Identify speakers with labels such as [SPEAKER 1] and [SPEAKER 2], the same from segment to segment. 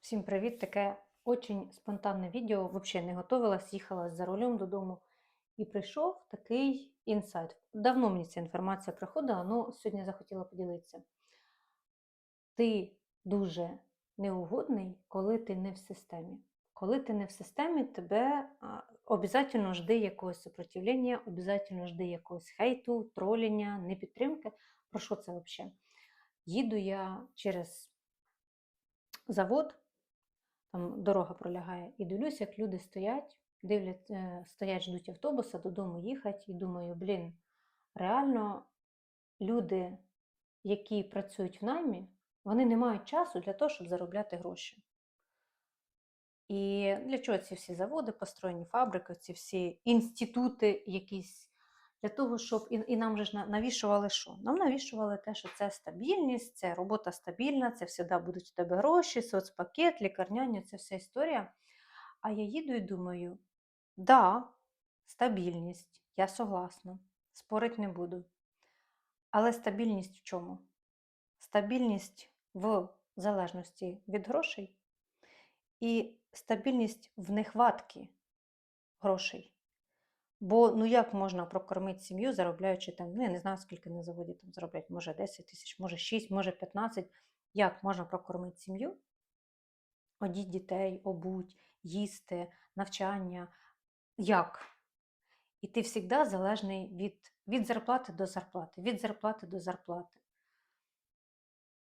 [SPEAKER 1] Всім привіт! Таке очень спонтанне відео. Взагалі не готувалась, їхала за рулем додому і прийшов такий інсайт. Давно мені ця інформація приходила, але сьогодні захотіла поділитися. Ти дуже неугодний, коли ти не в системі. Коли ти не в системі, тебе обов'язково жди якогось сопротивлення, обов'язково жди якогось хейту, троління, непідтримки. Про що це взагалі? Їду я через завод, там дорога пролягає, і дивлюсь, як люди стоять, дивлять, е, стоять, ждуть автобуса, додому їхати, і думаю, блін, реально люди, які працюють в наймі, вони не мають часу для того, щоб заробляти гроші. І для чого ці всі заводи, построєні фабрики, ці всі інститути якісь, для того, щоб і, і нам же ж навішували що? Нам навішували те, що це стабільність, це робота стабільна, це завжди будуть у тебе гроші, соцпакет, лікарняні, це вся історія. А я їду і думаю: да, стабільність, я согласна, спорити не буду. Але стабільність в чому? Стабільність в залежності від грошей і стабільність в нехватки грошей. Бо ну як можна прокормити сім'ю, заробляючи там, ну я не знаю, скільки на заводі там зароблять, може 10 тисяч, може 6, може 15. Як можна прокормити сім'ю? Одіть дітей, обуть, їсти, навчання. Як? І ти завжди залежний від, від зарплати до зарплати, від зарплати до зарплати.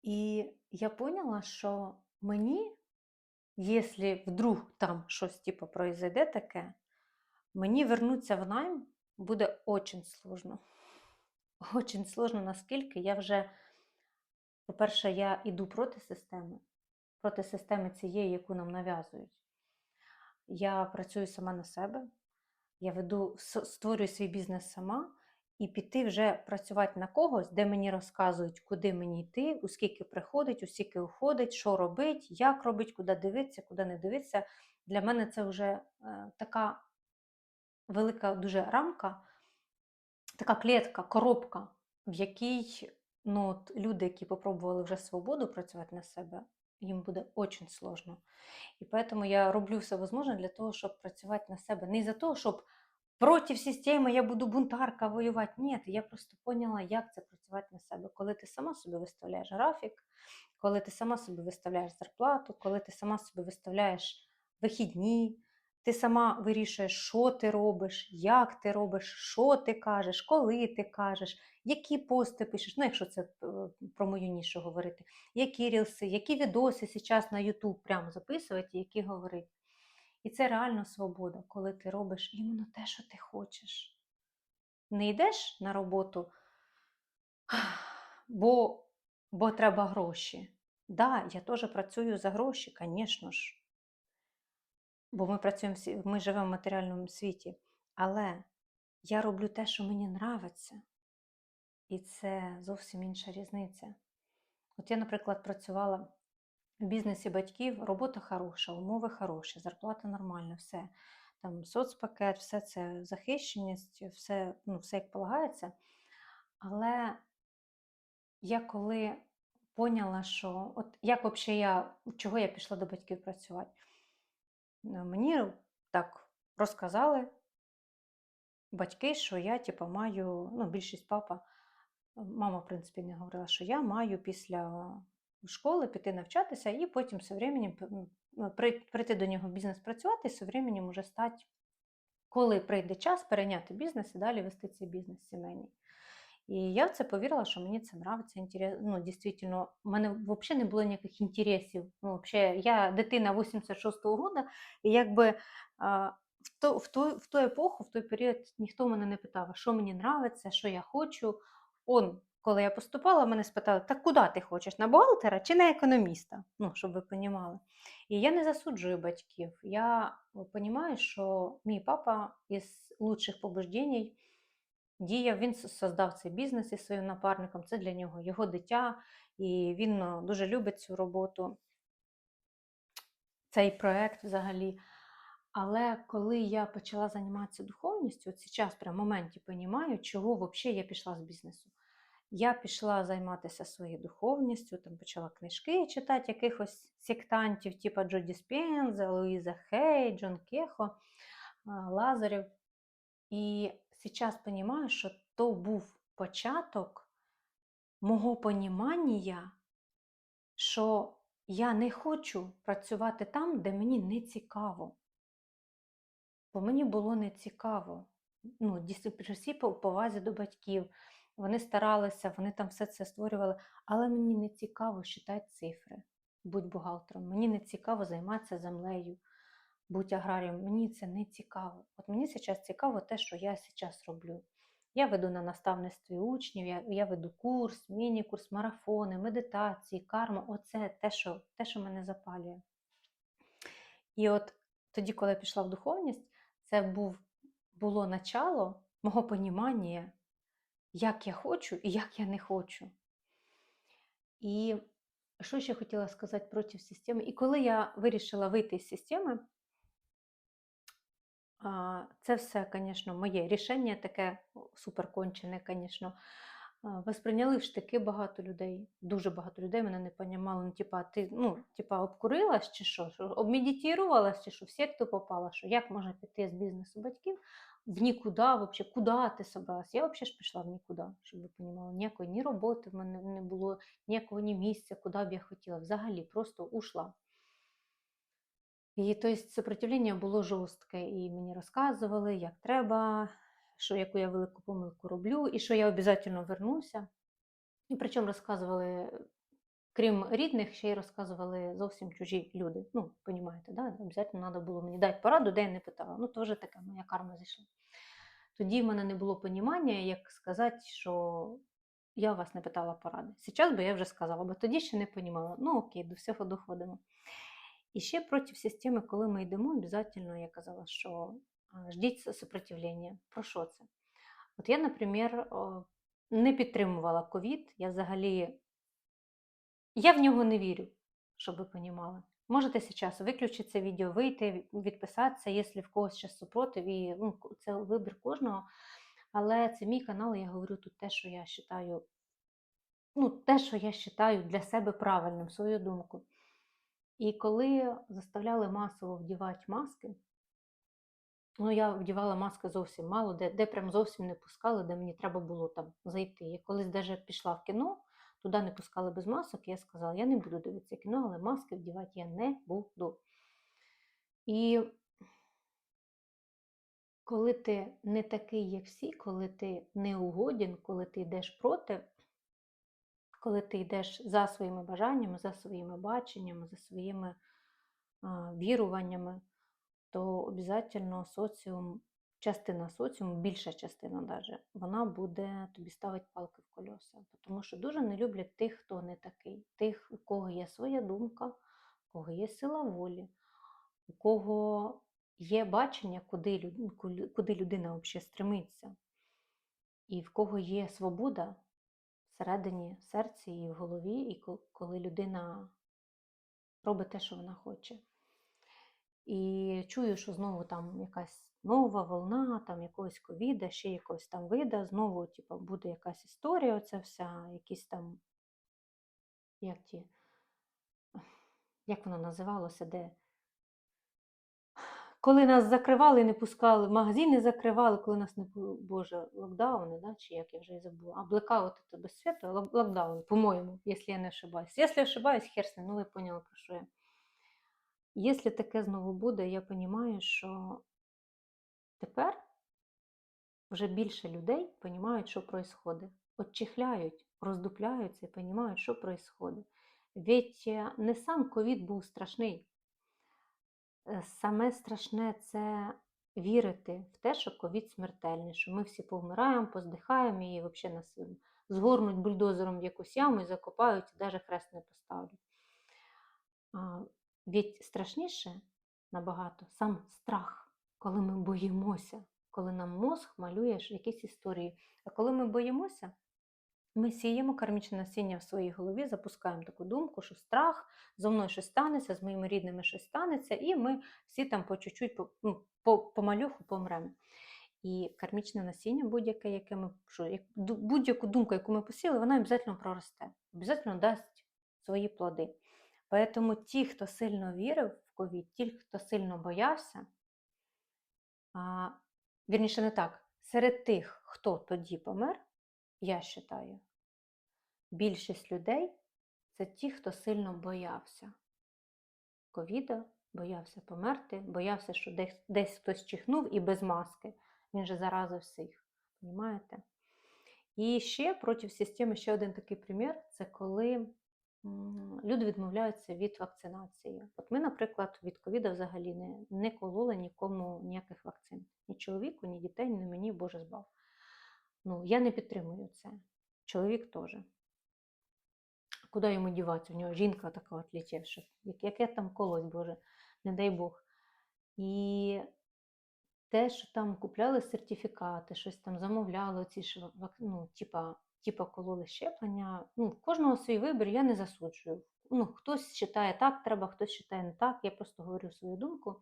[SPEAKER 1] І я поняла, що мені, якщо вдруг там щось типу произойде таке, мені вернутися в найм буде очень сложно. Очень сложно, наскільки я вже, по-перше, я йду проти системи, проти системи цієї, яку нам нав'язують. Я працюю сама на себе, я веду, створюю свій бізнес сама, і піти вже працювати на когось, де мені розказують, куди мені йти, у скільки приходить, у скільки уходить, що робить, як робить, куди дивитися, куди не дивитися. Для мене це вже е, така велика дуже рамка, така клітка, коробка, в якій ну, от люди, які попробували вже свободу працювати на себе, їм буде дуже сложно. І поэтому я роблю все можливе для того, щоб працювати на себе. Не за того, щоб проти системи я буду бунтарка воювати. Ні, я просто поняла, як це працювати на себе. Коли ти сама собі виставляєш графік, коли ти сама собі виставляєш зарплату, коли ти сама собі виставляєш вихідні, ти сама вирішуєш, що ти робиш, як ти робиш, що ти кажеш, коли ти кажеш, які пости пишеш, ну якщо це е, про мою нішу говорити, які рілси, які відоси зараз на YouTube прямо записувати, які говорити. І це реально свобода, коли ти робиш іменно те, що ти хочеш. Не йдеш на роботу, бо, бо треба гроші. Да, я теж працюю за гроші, звісно ж. Бо ми працюємо ми живемо в матеріальному світі. Але я роблю те, що мені нравиться. І це зовсім інша різниця. От я, наприклад, працювала в бізнесі батьків, робота хороша, умови хороші, зарплата нормальна, все. Там соцпакет, все це захищеність, все, ну, все як полагається. Але я коли поняла, що от як взагалі я, чого я пішла до батьків працювати, мені так розказали батьки, що я типу, маю, ну, більшість папа, мама, в принципі, не говорила, що я маю після школи піти навчатися і потім все временем прийти до нього в бізнес працювати, і все временем уже стати, коли прийде час, перейняти бізнес і далі вести цей бізнес сімейний. І я в це повірила, що мені це нравиться. Ну, дійсно, в мене взагалі не було ніяких інтересів. Ну, взагалі, я дитина 86-го року, і якби а, в, ту, в, ту, в ту епоху, в той період ніхто мене не питав, що мені нравиться, що я хочу. Он, коли я поступала, мене спитали, так куди ти хочеш? На бухгалтера чи на економіста? Ну, щоб ви розуміли. І я не засуджую батьків. Я розумію, що мій папа із лучших побуждень діяв, він создав цей бізнес із своїм напарником. Це для нього його дитя, і він ну, дуже любить цю роботу, цей проект взагалі. Але коли я почала займатися духовністю, от зараз прямо в моменті розумію, чого взагалі я пішла з бізнесу. Я пішла займатися своєю духовністю, там почала книжки читати якихось сектантів, типу Джоді Спенза, Луїза Хей, Джон Кехо, Лазарів. І зараз розумію, що то був початок мого понімання, що я не хочу працювати там, де мені не цікаво. Бо мені було не цікаво. Ну, всій пов- повазі до батьків. Вони старалися, вони там все це створювали, але мені не цікаво читати цифри, будь бухгалтером. Мені не цікаво займатися землею, будь аграрієм. Мені це не цікаво. От мені зараз цікаво те, що я зараз роблю. Я веду на наставництві учнів, я, я веду курс, міні-курс, марафони, медитації, карма. Оце те, що, те, що мене запалює. І от тоді, коли я пішла в духовність, це був, було начало мого понімання, як я хочу і як я не хочу. І що ще хотіла сказати проти системи? І коли я вирішила вийти з системи, Це все, звісно, моє рішення таке суперкончене, звісно. Восприйняли в штики багато людей. Дуже багато людей мене не понімали. Ну, типа, ти ну, типа, обкурилась чи що? що обмедитувалась чи що, в секту попала, що як можна піти з бізнесу батьків в нікуди, вообще, куди ти собралась? Я взагалі ж пішла в нікуди, щоб ви розуміли. Ніякої ні роботи в мене не було, ніякого ні місця, куди б я хотіла. Взагалі просто ушла. І тобто сопротивлення було жорстке, і мені розказували, як треба, що яку я велику помилку роблю, і що я обов'язково вернуся. І причому розказували, крім рідних, ще й розказували зовсім чужі люди. Ну, розумієте, да? обов'язково треба було мені дати пораду, де я не питала. Ну, то вже така моя карма зійшла. Тоді в мене не було розуміння, як сказати, що я вас не питала поради. Зараз би я вже сказала, бо тоді ще не розуміла. Ну окей, до всього доходимо. І ще проти системи, коли ми йдемо, обов'язково я казала, що ждіть сопротивлення. Про що це? От я, наприклад, не підтримувала ковід. Я взагалі я в нього не вірю, щоб ви розуміли. Можете зараз виключити це відео, вийти, відписатися, якщо в когось ще супротив, і ну, це вибір кожного. Але це мій канал, я говорю тут те, що я вважаю, ну, те, що я вважаю для себе правильним, свою думку. І коли заставляли масово вдівати маски, ну я вдівала маски зовсім мало, де де прям зовсім не пускали, де мені треба було там зайти. Я колись навіть пішла в кіно, туди не пускали без масок, я сказала, я не буду дивитися кіно, але маски вдівати я не буду. І коли ти не такий, як всі, коли ти не угоден, коли ти йдеш проти, коли ти йдеш за своїми бажаннями, за своїми баченнями, за своїми віруваннями, то обов'язково соціум, частина соціуму, більша частина навіть, вона буде тобі ставити палки в колеса. Тому що дуже не люблять тих, хто не такий, тих, у кого є своя думка, у кого є сила волі, у кого є бачення, куди, куди людина взагалі стремиться, і в кого є свобода всередині серці і в голові, і коли людина робить те, що вона хоче. І чую, що знову там якась нова волна, там якогось ковіда, ще якогось там вида, знову типу, буде якась історія, оця вся, якісь там, як ті, як воно називалося, де коли нас закривали не пускали, магазини закривали, коли нас не боже, локдауни, да, чи як я вже і забула. А блекаут це без світу, локдаун, по-моєму, якщо я не ошибаюсь. Якщо ошибаюсь, херсне, ну ви поняли, про що я. Якщо таке знову буде, я розумію, що тепер вже більше людей розуміють, що відбувається. Отчихляють, роздупляються і розуміють, що відбувається. Ведь не сам ковід був страшний. Е, саме страшне це вірити в те, що ковід смертельний, що ми всі повмираємо, поздихаємо і взагалі нас згорнуть бульдозером в якусь яму і закопають, і навіть хрест не поставлять. Від страшніше набагато сам страх, коли ми боїмося, коли нам мозг малює якісь історії. А коли ми боїмося, ми сіємо кармічне насіння в своїй голові, запускаємо таку думку, що страх, зо мною щось станеться, з моїми рідними щось станеться, і ми всі там по чуть-чуть, по, ну, по, помалюху помремо. І кармічне насіння будь-яке, яке ми що, як, будь-яку думку, яку ми посіяли, вона обов'язково проросте, обов'язково дасть свої плоди. Тому ті, хто сильно вірив в ковід, ті, хто сильно боявся, а, вірніше не так, серед тих, хто тоді помер, я вважаю, більшість людей це ті, хто сильно боявся ковіда, боявся померти, боявся, що десь, десь хтось чихнув і без маски. Він же заразив всіх. Понімаєте? І ще проти системи ще один такий примір це коли люди відмовляються від вакцинації. От ми, наприклад, від ковіда взагалі не, не кололи нікому ніяких вакцин. Ні чоловіку, ні дітей, ні мені, Боже збав. Ну, я не підтримую це. Чоловік теж. Куди йому діватися? У нього жінка така літівша. Як, яке там колоть, Боже, не дай Бог. І те, що там купляли сертифікати, щось там замовляли, ці ж ну, типа, типа кололи щеплення. Ну, кожного свій вибір, я не засуджую. Ну, хтось вважає так, треба, хтось вважає не так. Я просто говорю свою думку.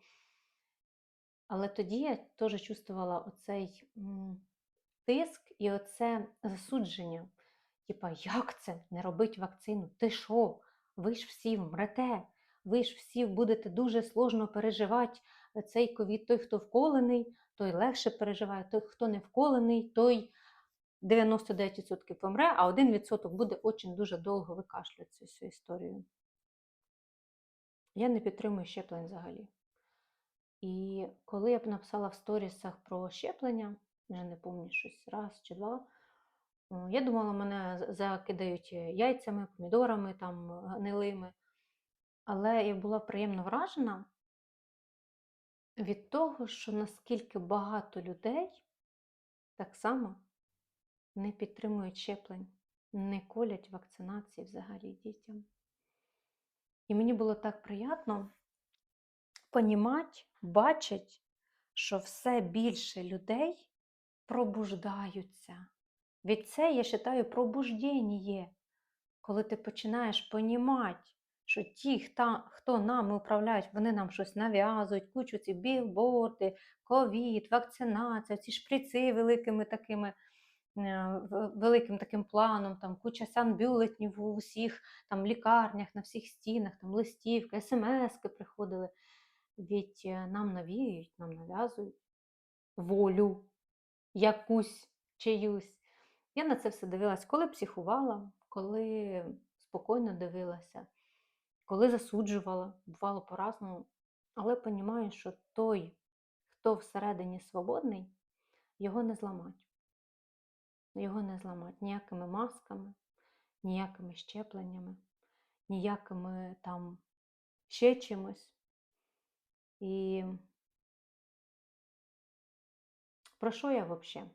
[SPEAKER 1] Але тоді я теж чувствувала оцей тиск і оце засудження. Типа, як це не робить вакцину? Ти що? Ви ж всі вмрете, ви ж всі будете дуже сложно переживати цей ковід. Той, хто вколений, той легше переживає, той, хто не вколений, той 99% помре, а 1% буде очень дуже довго викашлювати цю історію. Я не підтримую щеплень взагалі. І коли я б написала в сторісах про щеплення, вже не пам'ятаю щось раз чи два, я думала, мене закидають яйцями, помідорами там гнилими. Але я була приємно вражена від того, що наскільки багато людей так само не підтримують щеплень, не колять вакцинації взагалі дітям. І мені було так приємно понімати, бачити, що все більше людей пробуждаються. Від це, я вважаю, пробуждення коли ти починаєш понімати, що ті, хто, нами управляють, вони нам щось нав'язують, кучу ці білборди, ковід, вакцинація, ці шприци великими такими, е, великим таким планом, там куча санбюлетнів у всіх там лікарнях, на всіх стінах, там листівки, смски приходили. Від е, нам навіюють, нам нав'язують волю якусь чиюсь. Я на це все дивилась, коли психувала, коли спокійно дивилася, коли засуджувала, бувало по-разному. Але розумію, що той, хто всередині свободний, його не зламать. Його не зламать ніякими масками, ніякими щепленнями, ніякими там ще чимось. І про що я взагалі?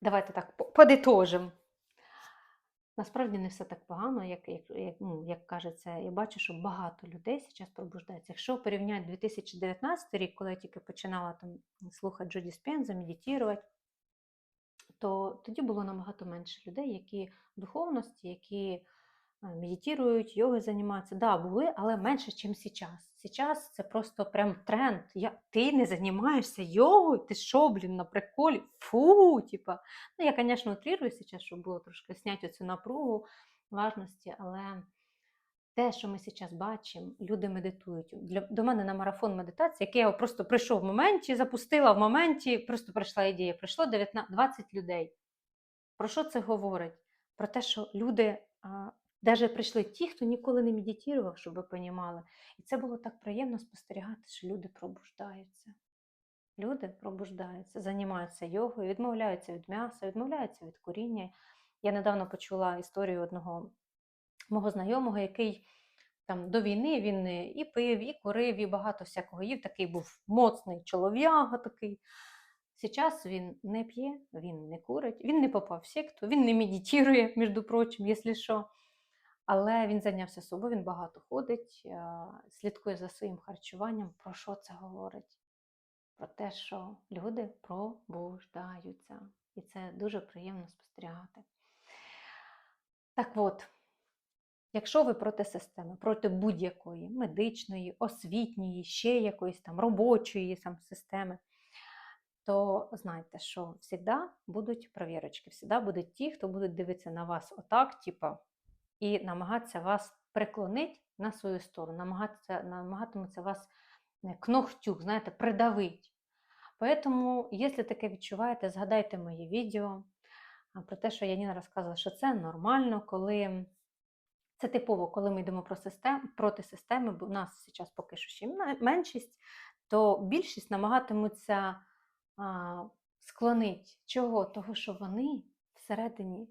[SPEAKER 1] Давайте так по- подитожимо. Насправді не все так погано, як, як, як, ну, як кажеться. Я бачу, що багато людей зараз пробуждається. Якщо порівняти 2019 рік, коли я тільки починала там слухати Джоді Спенза, медитувати, то тоді було набагато менше людей, які в духовності, які медитують, йогою займаються. Да, були, але менше, ніж зараз. Зараз це просто прям тренд. Я, ти не займаєшся йогою? Ти що, блін, на приколі? Фу, типа. Ну, я, звісно, утрирую зараз, щоб було трошки зняти цю напругу важності, але те, що ми зараз бачимо, люди медитують. Для, до мене на марафон медитації, який я просто прийшов в моменті, запустила в моменті, просто прийшла ідея. Прийшло 19, 20 людей. Про що це говорить? Про те, що люди, навіть прийшли ті, хто ніколи не медитував, щоб ви понімали. І це було так приємно спостерігати, що люди пробуждаються. Люди пробуждаються, займаються йогою, відмовляються від м'яса, відмовляються від куріння. Я недавно почула історію одного мого знайомого, який там до війни він е, і пив, і курив, і багато всякого їв. Такий був моцний чолов'яга такий. Зараз він не п'є, він не курить, він не попав в секту, він не медитує, між прочим, якщо що. Але він зайнявся собою, він багато ходить, е, слідкує за своїм харчуванням. Про що це говорить? Про те, що люди пробуждаються. І це дуже приємно спостерігати. Так от, якщо ви проти системи, проти будь-якої медичної, освітньої, ще якоїсь там робочої сам системи, то знайте, що завжди будуть провірочки, завжди будуть ті, хто будуть дивитися на вас отак, типа, і намагатися вас приклонити на свою сторону, намагатися, намагатимуться вас е, знаєте, придавити. Поэтому, якщо таке відчуваєте, згадайте моє відео про те, що Яніна розказувала, що це нормально, коли це типово, коли ми йдемо про систем, проти системи, бо в нас зараз поки що ще меншість, то більшість намагатимуться склонити. Чого? Того, що вони всередині,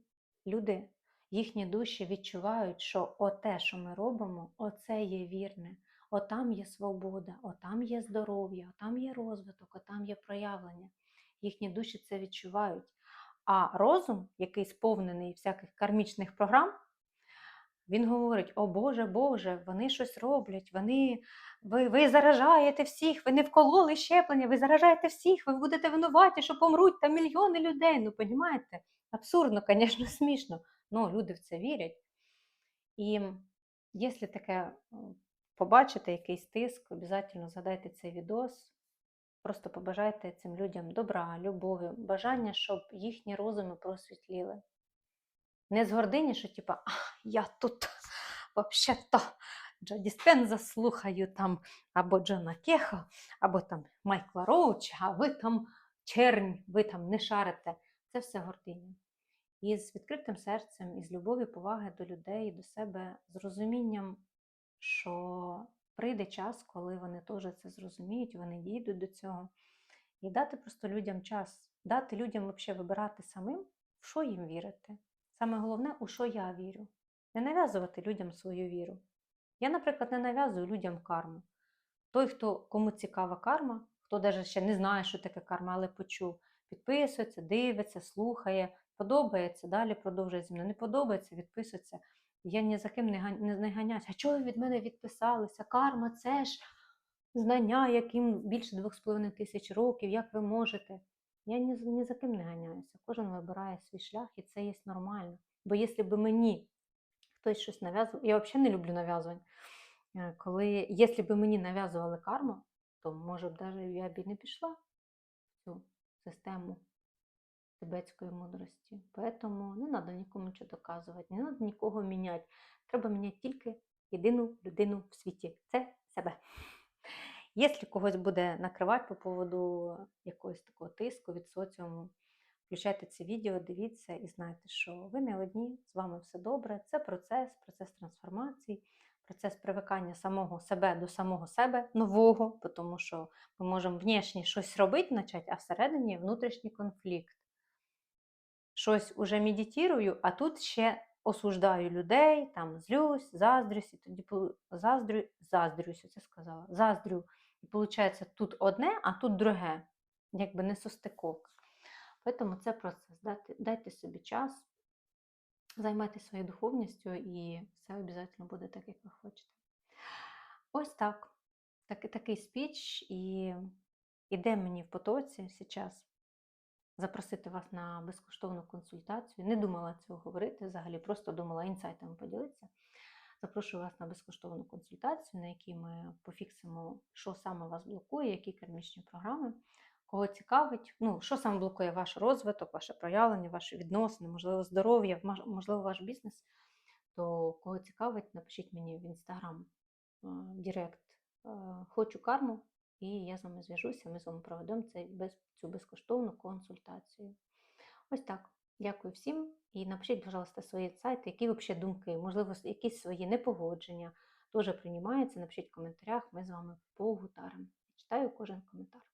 [SPEAKER 1] люди, їхні душі відчувають, що оте, що ми робимо, оце є вірне. Отам є свобода, отам є здоров'я, отам є розвиток, отам є проявлення. Їхні душі це відчувають. А розум, який сповнений всяких кармічних програм, він говорить: О Боже, Боже, вони щось роблять, вони, ви, ви заражаєте всіх, ви не вкололи щеплення, ви заражаєте всіх, ви будете винуваті, що помруть там мільйони людей. Ну, понімаєте? Абсурдно, звісно, смішно. Ну, люди в це вірять. І якщо таке побачите, якийсь тиск, обов'язково згадайте цей відос. Просто побажайте цим людям добра, любові, бажання, щоб їхні розуми просвітліли. Не з гордині, що типа, а, я тут взагалі-то Джо Діспенза слухаю там або Джона Кеха, або там Майкла Роуча, а ви там чернь, ви там не шарите. Це все гординя. І з відкритим серцем, і з любові, поваги до людей, до себе, з розумінням, що прийде час, коли вони теж це зрозуміють, вони дійдуть до цього. І дати просто людям час, дати людям взагалі вибирати самим, в що їм вірити. Саме головне, у що я вірю. Не нав'язувати людям свою віру. Я, наприклад, не нав'язую людям карму. Той, хто кому цікава карма, хто навіть ще не знає, що таке карма, але почув, підписується, дивиться, слухає, подобається, далі продовжує зі мною. Не подобається, відписується. Я ні за ким не, ганяюся. А чого ви від мене відписалися? Карма це ж знання, яким більше двох з половиною тисяч років, як ви можете. Я ні, ні за ким не ганяюся. Кожен вибирає свій шлях, і це є нормально. Бо якщо б мені хтось щось нав'язував, я взагалі не люблю нав'язувань. Е, Коли, якщо б мені нав'язували карму, то може б навіть я б і не пішла в цю систему тибетської мудрості. Поэтому не треба нікому нічого доказувати, не треба нікого міняти. Треба міняти тільки єдину людину в світі це себе. Якщо когось буде накривати по поводу якогось такого тиску від соціуму, включайте це відео, дивіться і знайте, що ви не одні, з вами все добре. Це процес, процес трансформації, процес привикання самого себе до самого себе нового, тому що ми можемо внешні щось робити, почати, а всередині внутрішній конфлікт. Щось уже медитую, а тут ще осуждаю людей, там злюсь, заздрюсь, і тоді заздрю, заздрюсь, це сказала, заздрю. І виходить, тут одне, а тут друге. Якби не состиковка. Тому це процес. Дайте, дайте собі час, займайтеся своєю духовністю, і все обов'язково буде так, як ви хочете. Ось так. так такий спіч, і іде мені в потоці зараз запросити вас на безкоштовну консультацію. Не думала цього говорити взагалі, просто думала інсайтами поділитися. Запрошую вас на безкоштовну консультацію, на якій ми пофіксимо, що саме вас блокує, які кармічні програми, кого цікавить, ну, що саме блокує ваш розвиток, ваше проявлення, ваші відносини, можливо, здоров'я, можливо, ваш бізнес. То кого цікавить, напишіть мені в інстаграм в Директ. е, Хочу карму, і я з вами зв'яжуся, ми з вами проведемо цю безкоштовну консультацію. Ось так. Дякую всім. І напишіть, будь ласка, свої сайти, які взагалі думки, можливо, якісь свої непогодження теж приймаються. Напишіть в коментарях, ми з вами погутаримо. Читаю кожен коментар.